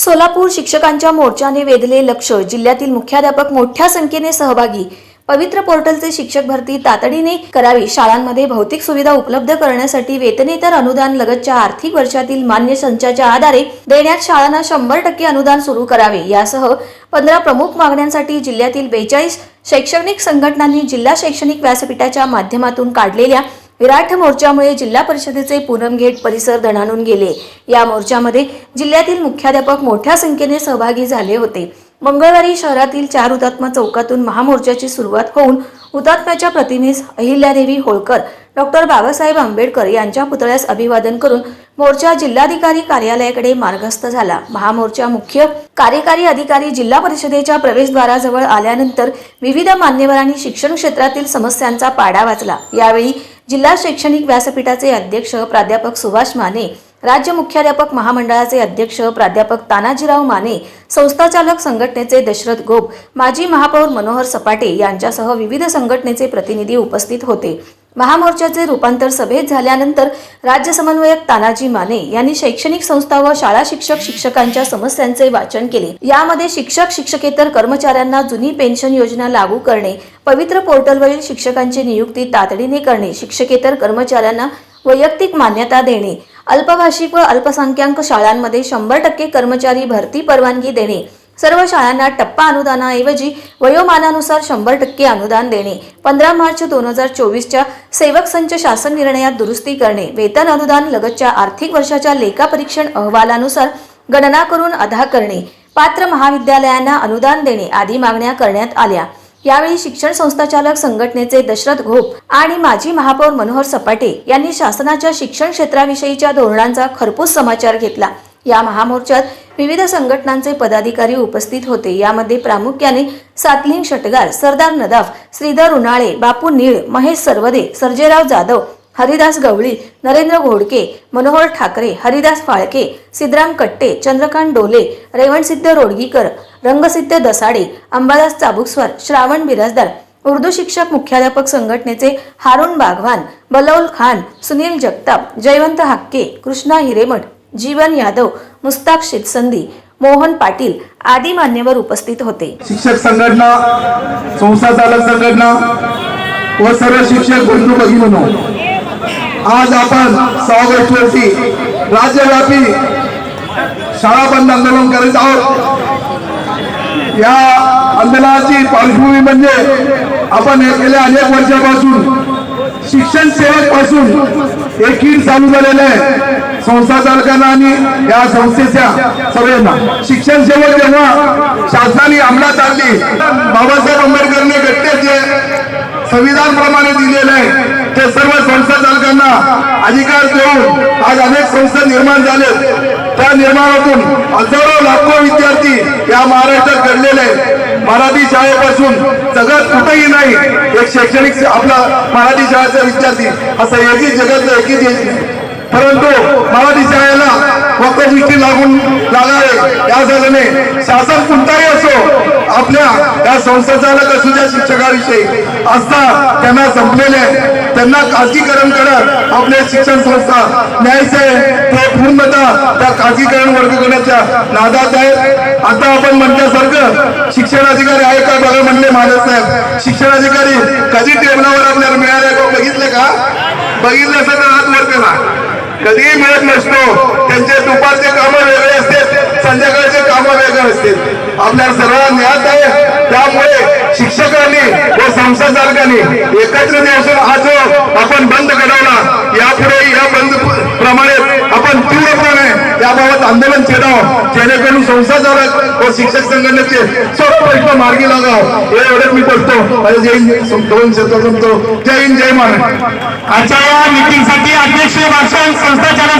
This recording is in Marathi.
सोलापूर शिक्षकांच्या मोर्चाने वेधले लक्ष. जिल्ह्यातील मुख्याध्यापक मोठ्या संख्येने सहभागी. पवित्र पोर्टलचे शिक्षक भरती तातडीने करावी. शाळांमध्ये भौतिक सुविधा उपलब्ध करण्यासाठी वेतनेतर अनुदान लगतच्या आर्थिक वर्षातील मान्य संचाच्या आधारे देण्यात शाळांना शंभर टक्के अनुदान सुरू करावे. यासह पंधरा प्रमुख मागण्यांसाठी जिल्ह्यातील बेचाळीस शैक्षणिक संघटनांनी जिल्हा शैक्षणिक व्यासपीठाच्या माध्यमातून काढलेल्या विराट मोर्चामुळे जिल्हा परिषदेचे पूनम गेट परिसर धणानून गेले. या मोर्चामध्ये जिल्ह्यातील मुख्याध्यापक मोठ्या संख्येने सहभागी झाले होते. मंगळवारी शहरातील चार हुतात्मा चौकातून महामोर्चाची सुरुवात होऊन हुतात्म्याच्या प्रतिमेस अहिल्यादेवी होळकर डॉक्टर बाबासाहेब आंबेडकर यांच्या पुतळ्यास अभिवादन करून मोर्चा जिल्हाधिकारी कार्यालयाकडे मार्गस्थ झाला. महामोर्चा मुख्य कार्यकारी अधिकारी जिल्हा परिषदेच्या प्रवेशद्वाराजवळ आल्यानंतर विविध मान्यवरांनी शिक्षण क्षेत्रातील समस्यांचा पाडा वाचला. यावेळी जिल्हा शैक्षणिक व्यासपीठाचे अध्यक्ष प्राध्यापक सुभाष माने राज्य मुख्याध्यापक महामंडळाचे अध्यक्ष प्राध्यापक तानाजीराव माने संस्थाचालक संघटनेचे दशरथ गोप माजी महापौर मनोहर सपाटे यांच्यासह विविध संघटनेचे प्रतिनिधी उपस्थित होते. महामोर्चाचे रूपांतर सभेत झाल्यानंतर राज्य समन्वयक तानाजी माने यांनी शैक्षणिक संस्था व शाळा शिक्षक शिक्षकांच्या समस्यांचे वाचन केले. यामध्ये शिक्षक शिक्षकेतर कर्मचाऱ्यांना जुनी पेन्शन योजना लागू करणे पवित्र पोर्टलवरील शिक्षकांची नियुक्ती तातडीने करणे शिक्षकेतर कर्मचाऱ्यांना वैयक्तिक मान्यता देणे अल्पभाषिक व अल्पसंख्याक शाळांमध्ये शंभर टक्के कर्मचारी भरती परवानगी देणे सर्व शाळांना टप्पा अनुदानाऐवजी वयोमानानुसार शंभर टक्के अनुदान देणे. पंधरा मार्च दोन हजार चोवीसच्या सेवक संच शासन निर्णयात दुरुस्ती करणे. वेतन अनुदान लगतच्या आर्थिक वर्षाच्या लेखापरीक्षण अहवालानुसार गणना करून अदा करणे. पात्र महाविद्यालयांना अनुदान देणे आदी मागण्या करण्यात आल्या. यावेळी शिक्षण संस्थाचालक संघटनेचे दशरथ घोप आणि माजी महापौर मनोहर सपाटे यांनी शासनाच्या शिक्षण क्षेत्राविषयीच्या धोरणांचा खरपूस समाचार घेतला. या महामोर्चात विविध संघटनांचे पदाधिकारी उपस्थित होते. यामध्ये प्रामुख्याने सातलिंग षटगार सरदार नदाफ श्रीधर उन्हाळे बापू नीळ महेश सर्वदे सर्जेराव जाधव हरिदास गवळी नरेंद्र घोडके मनोहर ठाकरे हरिदास फाळके सिद्धराम कट्टे चंद्रकांत डोले रेवणसिद्ध रोडगीकर रंगसिद्ध दसाडे अंबादास चाबुकस्वर श्रावण बिराजदार उर्दू शिक्षक मुख्याध्यापक संघटनेचे हारून बागवान बलौल खान सुनील जगताप जयवंत हाक्के कृष्णा हिरेमठ जीवन यादव मुस्ताक शेतसंदी मोहन पाटील आदी मान्यवर उपस्थित होते. शिक्षक संघटना संस्था चालक संघटना व सर्व शिक्षक बंधू भगिनीनो आज आपण सहा ऑगस्टवरती राज्यव्यापी शाळा बंद आंदोलन करीत आहोत. या आंदोलनाची पार्श्वभूमी म्हणजे आपण गेल्या अनेक वर्षापासून शिक्षण सेवकपासून एक चालू झालेलं आहे. संस्था चालकांना आणि या संस्थेच्या सगळ्यांना. शिक्षण सेवक जेव्हा शासनाने अंमलात आणली बाबासाहेब आंबेडकरने घटनेचे संविधान प्रमाणे दिलेलं आहे ते सर्व संस्था चालकांना अधिकार देऊन आज अनेक संस्था निर्माण झाले त्या निर्माणातून हजारो लाखो विद्यार्थी या महाराष्ट्रात घडलेले मराठी शाळेपासून जगत कुठेही नाही एक शैक्षणिक आपला मराठी शाळेचा विद्यार्थी असं एकही जगत एकही देश परंतु मराठी शाळेला फक्त दृष्टी लागून लागावे यासाठी शासन कोणताही असो आपल्या या संस्था चालक असू द्या शिक्षकाविषयी. असता त्यांना संपलेले त्यांना खाजगीकरण करत आपल्या शिक्षण संस्था न्यायचे ते पूर्णतः त्या खाजगीकरण वर्ग करण्याच्या नादात आहेत. आता आपण म्हटल्यासारखं शिक्षण अधिकारी आहे का बघा म्हणले महाराज साहेब. शिक्षण अधिकारी कधी टेबलावर आपल्याला मिळाले का बघितले का? बघितलं असं तर हात वर करा कधीही मिळत नसतो. त्यांचे दुपारचे कामं वेगळे असते संध्याकाळचे कामं वेगळे असते आपल्या सर्वांना ज्ञात आहे. त्यामुळे शिक्षकांनी व संस्था चालकांनी एकत्र दिवसून आज आपण बंद घडवला यापुढे या बंद प्रमाणे आपण तीव्रपणे याबाबत आंदोलन छेडाव जेणेकरून संस्था चालक व शिक्षक संघटनेचे सर्व प्रश्न मार्गी लागाव. या एवढ्यात मी बोलतो. आणि जय हिंद. दोन शब्द संपतो. जय हिंद जय महाराज आजच्या या मिटिंगसाठी अध्यक्ष भाषण संस्थाचालक